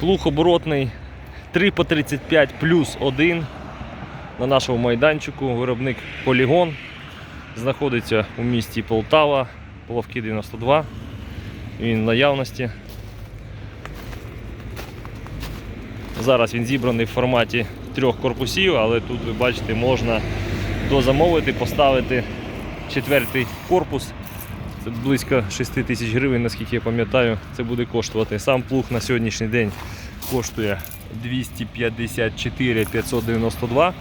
Плуг оборотний 3 по 35 плюс 1 на нашому майданчику. Виробник Полігон. Знаходиться у місті Полтава, Половки 92. Він в наявності. Зараз він зібраний в форматі трьох корпусів, але тут ви бачите, можна дозамовити, поставити четвертий корпус. Це близько 6 тисяч гривень, наскільки я пам'ятаю, це буде коштувати. Сам плуг на сьогоднішній день коштує 254 592.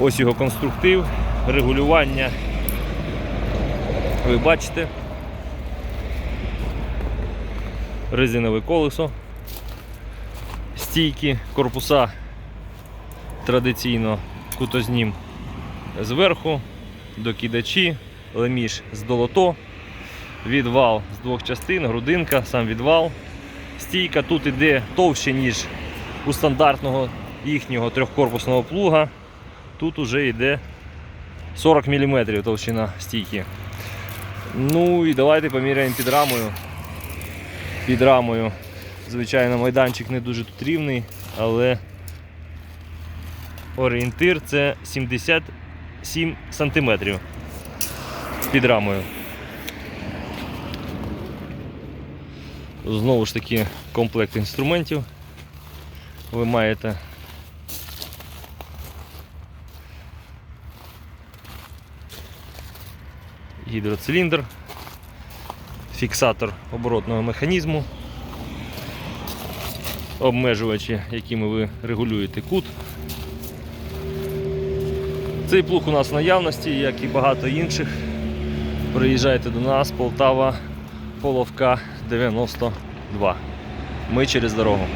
Ось його конструктив, регулювання. Ви бачите. Резинове колесо, стійки, корпуса традиційно кутознім зверху, докидачі, леміш з долото, відвал з двох частин, грудинка, сам відвал. Стійка тут іде товще, ніж у стандартного їхнього трьохкорпусного плуга. Тут уже йде 40 мм товщина стійки. Ну і давайте поміряємо під рамою. Під рамою. Звичайно, майданчик не дуже тут рівний, але орієнтир це 77 см під рамою. Знову ж таки комплект інструментів ви маєте. Гідроциліндр, фіксатор оборотного механізму, обмежувачі, якими ви регулюєте кут. Цей плуг у нас в наявності, як і багато інших. Приїжджайте до нас, Полтава, Половка 92. Ми через дорогу.